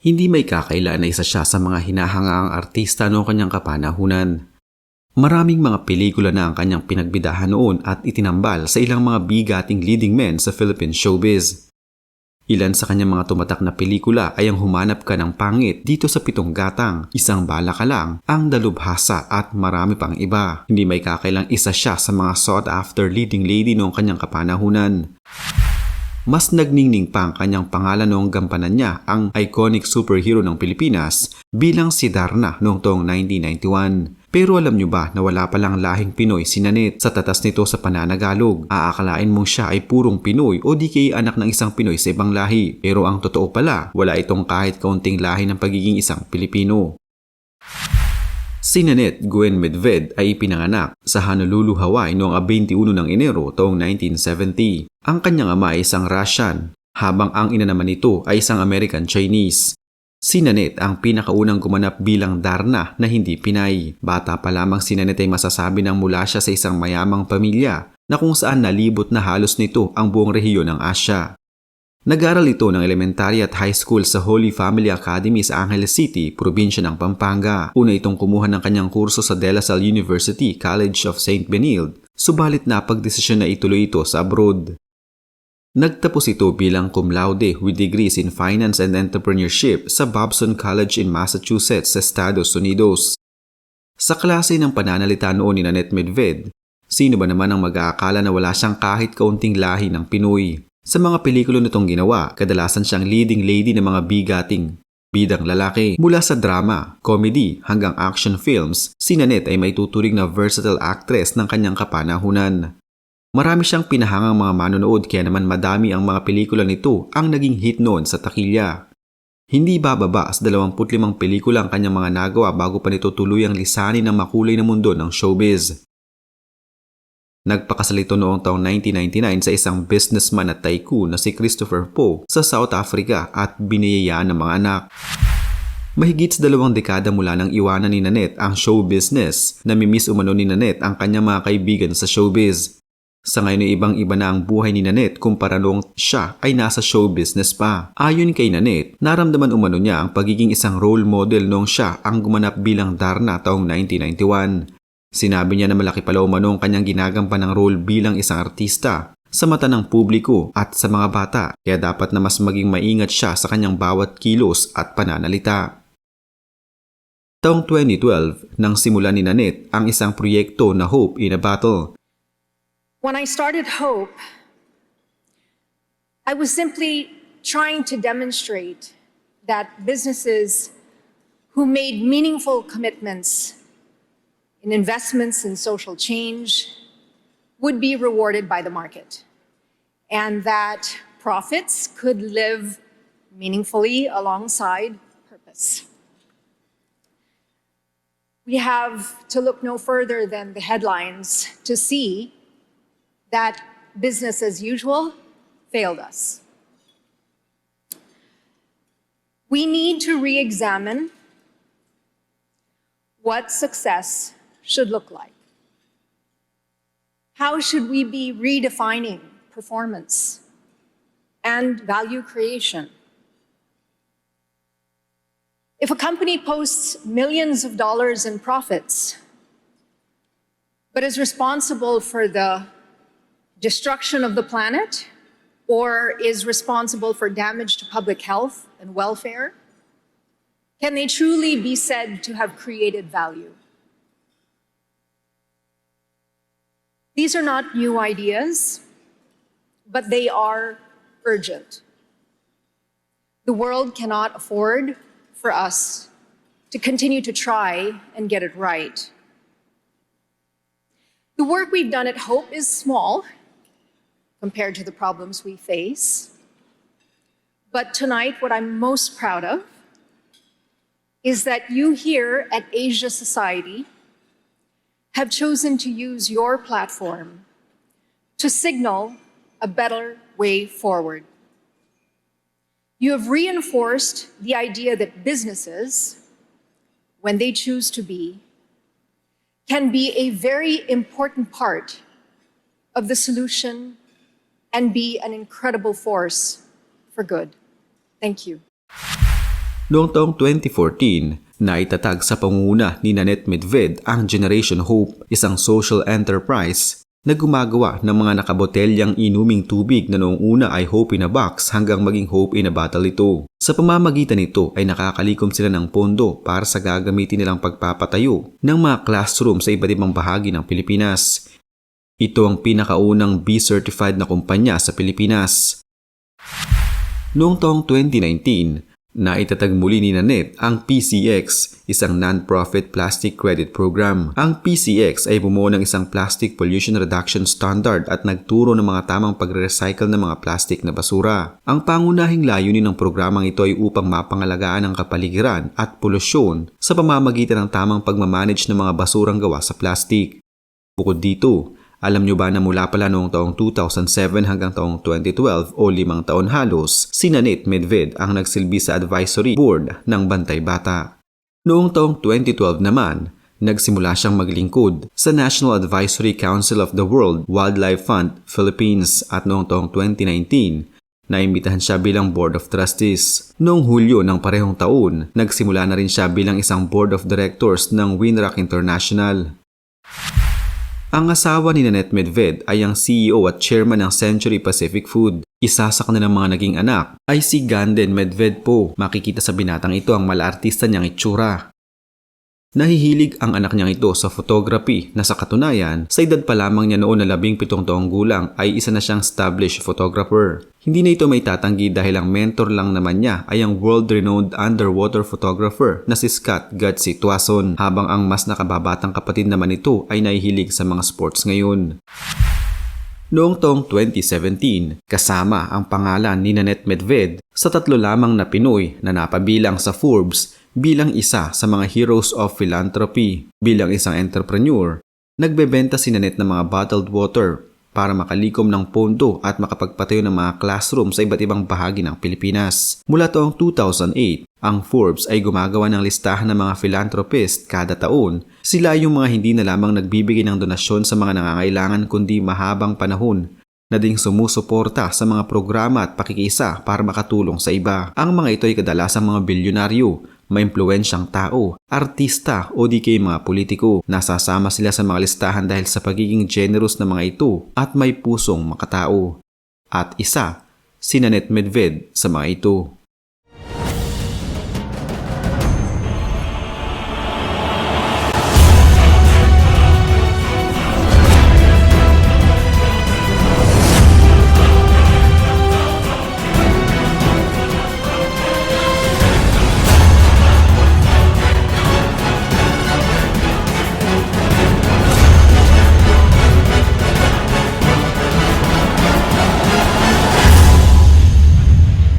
Hindi may kakaila na isa siya sa mga hinahangaang artista noong kanyang kapanahunan. Maraming mga pelikula na ang kanyang pinagbidahan noon at itinambal sa ilang mga bigating leading men sa Philippine showbiz. Ilan sa kanyang mga tumatak na pelikula ay ang Humanap ka ng Pangit dito sa Pitong Gatang, Isang Bala Ka Lang, Ang Dalubhasa at marami pang iba. Hindi may kakailang isa siya sa mga sought after leading lady noong kanyang kapanahunan. Mas nagningning pa ang kanyang pangalan noong gampanan niya ang iconic superhero ng Pilipinas bilang si Darna noong taong 1991. Pero alam nyo ba na wala palang lahing Pinoy si Nanette sa tatas nito sa pananagalog? Aakalain mong siya ay purong Pinoy o di kay anak ng isang Pinoy sa ibang lahi. Pero ang totoo pala, wala itong kahit kaunting lahi ng pagiging isang Pilipino. Si Nanette Gwen Medved ay ipinanganak sa Honolulu, Hawaii noong 21 ng Enero taong 1970. Ang kanyang ama ay isang Russian, habang ang ina naman nito ay isang American-Chinese. Si Nanette ang pinakaunang gumanap bilang Darna na hindi Pinay. Bata pa lamang si Nanette ay masasabi ng mula siya sa isang mayamang pamilya na kung saan nalibot na halos nito ang buong rehiyon ng Asya. Nag-aral ito ng elementary at high school sa Holy Family Academy sa Angeles City, probinsya ng Pampanga. Una itong kumuha ng kanyang kurso sa De La Salle University, College of St. Benilde, subalit napagdesisyon na ituloy ito sa abroad. Nagtapos ito bilang cum laude with degrees in Finance and Entrepreneurship sa Babson College in Massachusetts sa Estados Unidos. Sa klase ng pananalita noon ni Nanette Medved, sino ba naman ang mag-aakala na wala siyang kahit kaunting lahi ng Pinoy? Sa mga pelikula nitong ginawa, kadalasan siyang leading lady ng mga bigating bidang lalaki. Mula sa drama, comedy hanggang action films, si Nanette ay may tuturing na versatile actress ng kanyang kapanahunan. Marami siyang pinahangang mga manonood kaya naman madami ang mga pelikula nito ang naging hit noon sa takilya. Hindi bababa sa 25 pelikula ang kanyang mga nagawa bago pa nito tuluyang lisanin ng makulay na mundo ng showbiz. Nagpakasal ito noong taong 1999 sa isang businessman at tycoon na si Christopher Poe sa South Africa at biniyayaan ng mga anak. Mahigit sa dalawang dekada mula nang iwanan ni Nanette ang show business, namimiss umano ni Nanette ang kanyang mga kaibigan sa showbiz. Sa ngayon ay ibang-iba na ang buhay ni Nanette kumpara noong siya ay nasa show business pa. Ayon kay Nanette, naramdaman umano niya ang pagiging isang role model noong siya ang gumanap bilang Darna taong 1991. Sinabi niya na malaki pala umano ang kanyang ginagampan ng role bilang isang artista sa mata ng publiko at sa mga bata kaya dapat na mas maging maingat siya sa kanyang bawat kilos at pananalita. Taong 2012 nang simulan ni Nanette ang isang proyekto na Hope in a Battle. When I started Hope, I was simply trying to demonstrate that businesses who made meaningful commitments in investments in social change would be rewarded by the market, and that profits could live meaningfully alongside purpose. We have to look no further than the headlines to see that business as usual failed us. We need to re examine what success should look like. How should we be redefining performance and value creation? If a company posts millions of dollars in profits, but is responsible for the destruction of the planet or is responsible for damage to public health and welfare, can they truly be said to have created value? These are not new ideas, but they are urgent. The world cannot afford for us to continue to try and get it right. The work we've done at Hope is small compared to the problems we face. But tonight, what I'm most proud of is that you here at Asia Society have chosen to use your platform to signal a better way forward. You have reinforced the idea that businesses, when they choose to be, can be a very important part of the solution and be an incredible force for good. Thank you. Noong taong 2014, naitatag sa pangunguna ni Nanette Medved ang Generation Hope, isang social enterprise na gumagawa ng mga nakabotelyang inuming tubig na noong una ay Hope in a Box hanggang maging Hope in a Bottle ito. Sa pamamagitan nito ay nakakalikom sila ng pondo para sa gagamitin nilang pagpapatayo ng mga classroom sa iba't ibang bahagi ng Pilipinas. Ito ang pinakaunang B-certified na kumpanya sa Pilipinas. Noong taong 2019, naitatag muli ni Nanette ang PCX, isang non-profit plastic credit program. Ang PCX ay bumuo ng isang plastic pollution reduction standard at nagturo ng mga tamang pagre-recycle ng mga plastic na basura. Ang pangunahing layunin ng programang ito ay upang mapangalagaan ang kapaligiran at polusyon sa pamamagitan ng tamang pagmamanage ng mga basurang gawa sa plastic. Bukod dito, alam nyo ba na mula pala noong taong 2007 hanggang taong 2012 o limang taon halos, si Nanette Medved ang nagsilbi sa advisory board ng Bantay Bata. Noong taong 2012 naman, nagsimula siyang maglingkod sa National Advisory Council of the World Wildlife Fund Philippines at noong taong 2019, naimbitahan siya bilang Board of Trustees. Noong Hulyo ng parehong taon, nagsimula na rin siya bilang isang Board of Directors ng Winrock International. Ang asawa ni Nanette Medved ay ang CEO at chairman ng Century Pacific Food. Isa sa kanilang mga naging anak ay si Ganden Medved po. Makikita sa binatang ito ang malaartista niyang itsura. Nahihilig ang anak niyang ito sa photography na sa katunayan, sa edad pa lamang niya noon na labing pitong taong gulang ay isa na siyang established photographer. Hindi na ito may tatanggi dahil ang mentor lang naman niya ay ang world-renowned underwater photographer na si Scott Gutsy Tuason habang ang mas nakababatang kapatid naman ito ay nahihilig sa mga sports ngayon. Noong taong 2017, kasama ang pangalan ni Nanette Medved sa tatlo lamang na Pinoy na napabilang sa Forbes bilang isa sa mga heroes of philanthropy. Bilang isang entrepreneur, nagbebenta si Nanette ng mga bottled water para makalikom ng pondo at makapagpatayo ng mga classroom sa iba't ibang bahagi ng Pilipinas. Mula taong 2008, ang Forbes ay gumagawa ng listahan ng mga philanthropist kada taon. Sila yung mga hindi na lamang nagbibigay ng donasyon sa mga nangangailangan kundi mahabang panahon na ding sumusuporta sa mga programa at pakikisa para makatulong sa iba. Ang mga ito ay kadalasang mga bilyonaryo, maimpluwensyang tao, artista o di kay mga politiko. Nasasama sila sa mga listahan dahil sa pagiging generous ng mga ito at may pusong makatao. At isa, si Nanette Medved sa mga ito.